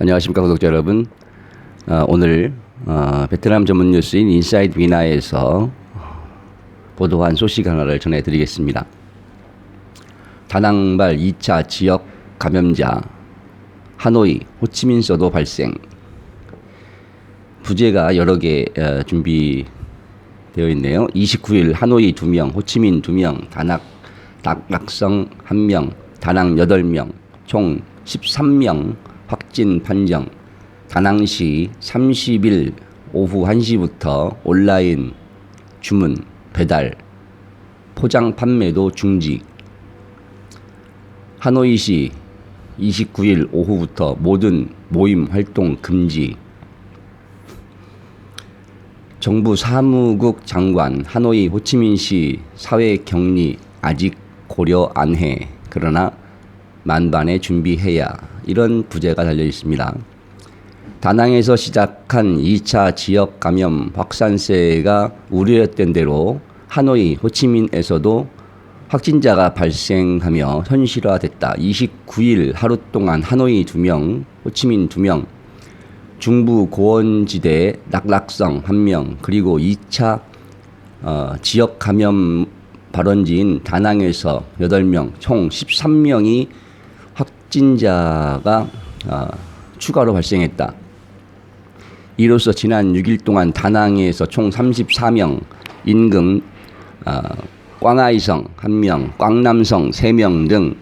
안녕하십니까 구독자 여러분. 어, 오늘 어, 베트남 전문 뉴스인 인사이드 위나에서 보도한 소식 하나를 전해드리겠습니다. 다낭발 2차 지역 감염자 하노이 호치민서도 발생. 부제가 여러 개 어, 준비되어 있네요. 29일 하노이 2명, 호치민 2명, 다낙 낙락성 1명, 다낭 8명, 총 13명 확진 판정. 다낭시 30일 오후 1시부터 온라인 주문, 배달, 포장 판매도 중지. 하노이시 29일 오후부터 모든 모임 활동 금지. 정부 사무국 장관 하노이 호치민시 사회 격리 아직 고려 안 해. 그러나 만반에 준비해야 이런 부제가 달려 있습니다. 다낭에서 시작한 2차 지역 감염 확산세가 우려했던 대로 하노이 호치민에서도 확진자가 발생하며 현실화됐다. 29일 하루 동안 하노이 2명, 호치민 2명, 중부 고원지대 낙락성 1명, 그리고 2차 어, 지역 감염 발원지인 다낭에서 8명, 총 13명이 확진자가 어, 추가로 발생했다. 이로써 지난 6일 동안 다낭에서 총 34명, 인근 어, 꽝아이성 1명, 꽝남성 3명 등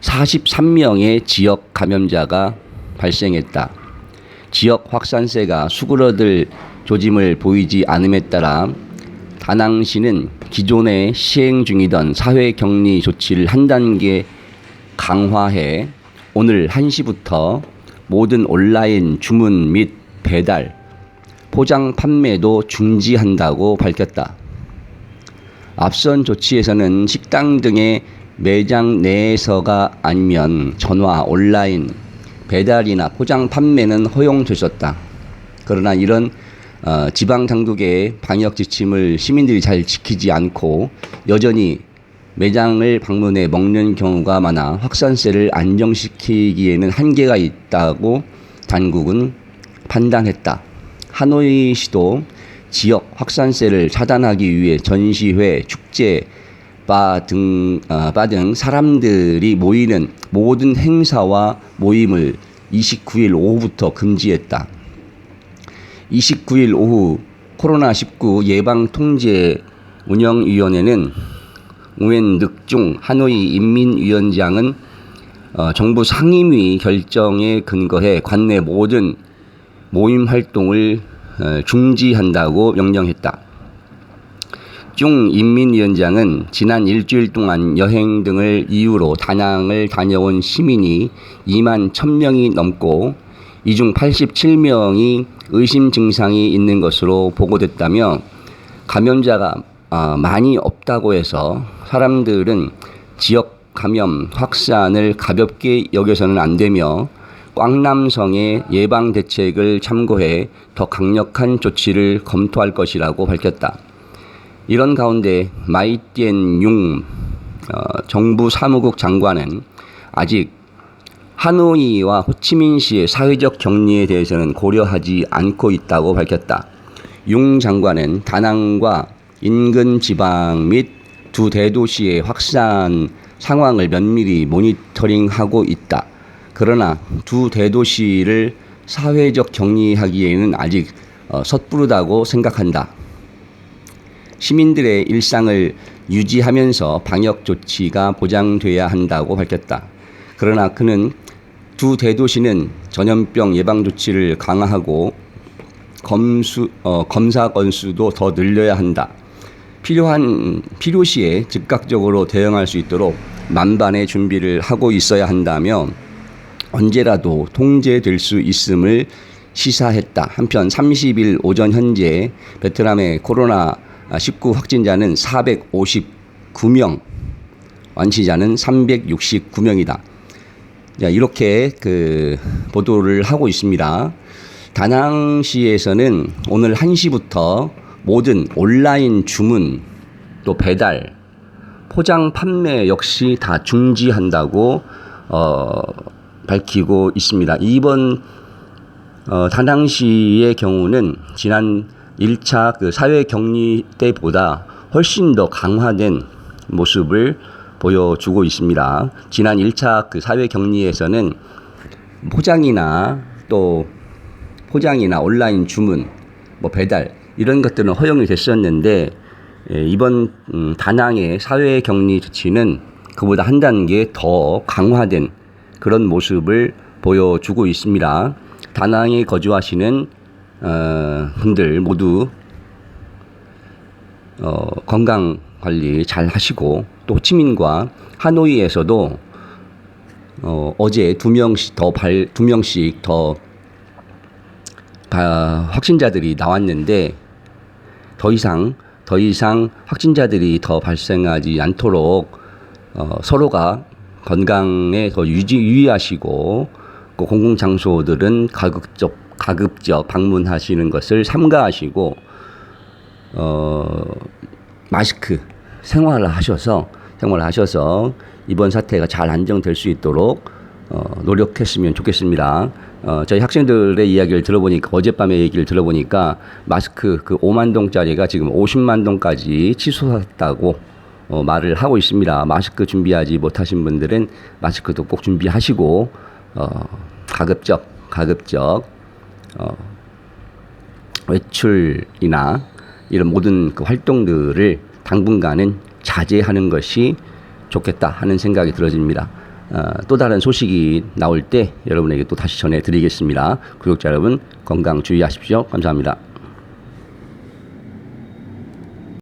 43명의 지역 감염자가 발생했다. 지역 확산세가 수그러들 조짐을 보이지 않음에 따라 다낭시는 기존에 시행 중이던 사회 격리 조치를 한 단계 강화해 오늘 1시부터 모든 온라인 주문 및 배달, 포장 판매도 중지한다고 밝혔다. 앞선 조치에서는 식당 등의 매장 내에서가 아니면 전화, 온라인, 배달이나 포장 판매는 허용됐었다. 그러나 이런 어, 지방 당국의 방역 지침을 시민들이 잘 지키지 않고 여전히 매장을 방문해 먹는 경우가 많아 확산세를 안정시키기에는 한계가 있다고 당국은 판단했다. 하노이시도 지역 확산세를 차단하기 위해 전시회, 축제, 바 등, 어, 바등 사람들이 모이는 모든 행사와 모임을 29일 오후부터 금지했다. 29일 오후 코로나19 예방 통제 운영위원회는 우엔 늑중 하노이 인민위원장은 어, 정부 상임위 결정에 근거해 관내 모든 모임 활동을 어, 중지한다고 명령했다. 중 인민위원장은 지난 일주일 동안 여행 등을 이유로 다낭을 다녀온 시민이 2만 1000명이 넘고 이 중 87명이 의심 증상이 있는 것으로 보고됐다며 감염자가 어, 많이 없다고 해서 사람들은 지역 감염 확산을 가볍게 여겨서는 안 되며 꽝남성의 예방 대책을 참고해 더 강력한 조치를 검토할 것이라고 밝혔다. 이런 가운데 마이띠엔 융 어, 정부 사무국 장관은 아직 하노이와 호치민시의 사회적 격리에 대해서는 고려하지 않고 있다고 밝혔다. 융 장관은 다낭과 인근 지방 및 두 대도시의 확산 상황을 면밀히 모니터링하고 있다. 그러나 두 대도시를 사회적 격리하기에는 아직 어, 섣부르다고 생각한다. 시민들의 일상을 유지하면서 방역 조치가 보장돼야 한다고 밝혔다. 그러나 그는 두 대도시는 전염병 예방 조치를 강화하고 검수, 어, 검사 건수도 더 늘려야 한다. 필요한 필요시에 즉각적으로 대응할 수 있도록 만반의 준비를 하고 있어야 한다며 언제라도 통제될 수 있음을 시사했다. 한편 30일 오전 현재 베트남의 코로나 19 확진자는 459명, 완치자는 369명이다. 자, 이렇게 그 보도를 하고 있습니다. 다낭시에서는 오늘 1시부터 모든 온라인 주문 또 배달 포장 판매 역시 다 중지한다고 어, 밝히고 있습니다. 이번 어, 다낭시의 경우는 지난 1차 그 사회 격리 때보다 훨씬 더 강화된 모습을 보여주고 있습니다. 지난 1차 그 사회 격리에서는 포장이나 또 포장이나 온라인 주문, 뭐 배달 이런 것들은 허용이 됐었는데 예, 이번 음, 다낭의 사회 격리 조치는 그보다 한 단계 더 강화된 그런 모습을 보여주고 있습니다. 다낭에 거주하시는 어, 분들 모두 어, 건강 관리 잘 하시고 또 호치민과 하노이에서도 어, 어제 두 명씩 더 발, 두 명씩 더 바- 확진자들이 나왔는데 더 이상 더 이상 확진자들이 더 발생하지 않도록 어, 서로가 건강에 더 유지 유의하시고 그 공공 장소들은 가급적 가급적 방문하시는 것을 삼가하시고 어, 마스크 생활을 하셔서 생활을 하셔서 이번 사태가 잘 안정될 수 있도록 어, 노력했으면 좋겠습니다. 어, 저희 학생들의 이야기를 들어보니까 어젯밤에 얘기를 들어보니까 마스크 그 5만 동짜리가 지금 50만 동까지 취소했다고 어, 말을 하고 있습니다. 마스크 준비하지 못하신 분들은 마스크도 꼭 준비하시고 어, 가급적 가급적 어, 외출이나 이런 모든 그 활동들을 당분간은 자제하는 것이 좋겠다 하는 생각이 들어집니다. 어, 또 다른 소식이 나올 때 여러분에게 또 다시 전해드리겠습니다. 구독자 여러분 건강 주의하십시오. 감사합니다.